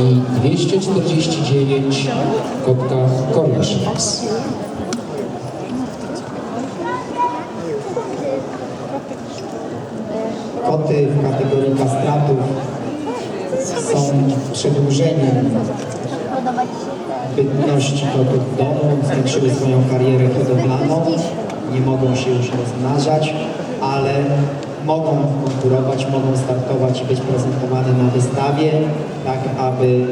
i 249 kotka Cornish. Koty w kategorii kastratów są przedłużeniem bytności kotów w domu, zwiększyły swoją karierę hodowlaną, nie mogą się już rozmnażać, ale mogą konkurować, mogą startować i być prezentowane na wystawie, tak aby,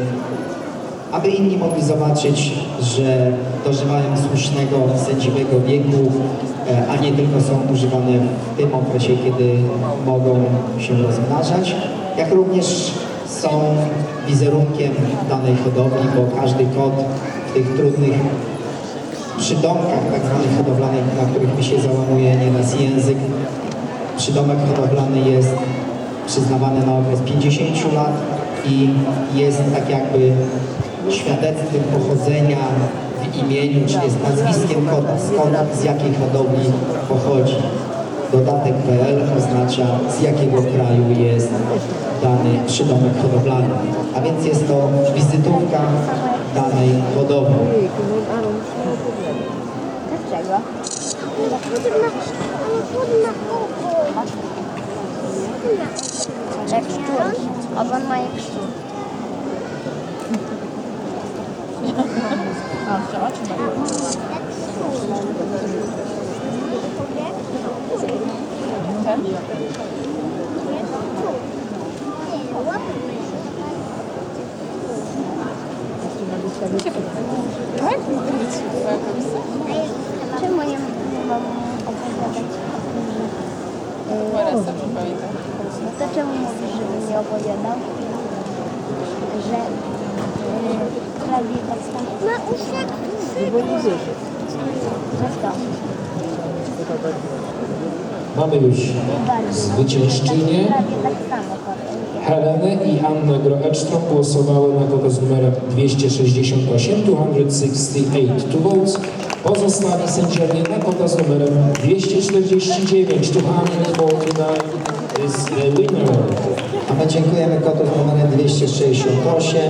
aby inni mogli zobaczyć, że dożywają słusznego, sędziwego wieku, e, a nie tylko są używane w tym okresie, kiedy mogą się rozmnażać, jak również są wizerunkiem danej hodowli, bo każdy kot w tych trudnych przydomkach tak zwanych hodowlanych, na których mi się załamuje nieraz język, przydomek hodowlany jest przyznawany na okres 50 lat i jest tak jakby świadectwem pochodzenia w imieniu, czy jest nazwiskiem kota, skąd, z jakiej hodowli pochodzi. Dodatek PL oznacza z jakiego kraju jest dany przydomek hodowlany. A więc jest to wizytówka danej hodowli. Dlaczego? Jak szczur. Ogon ma jak szczur. Czemu No to czemu mówisz, żeby nie opowiadał? Że yy, prawie tak samo. Ma usiek, Bo nie wierzy. Że to. Mamy już zwyciężczynię. Tak. Helenę i Annę Groedstrom głosowały na kota z numerem 268, 268 two votes. Pozostali sędziowie na kota z numerem 249, 249 is the winner. A my dziękujemy kotu numerem 268.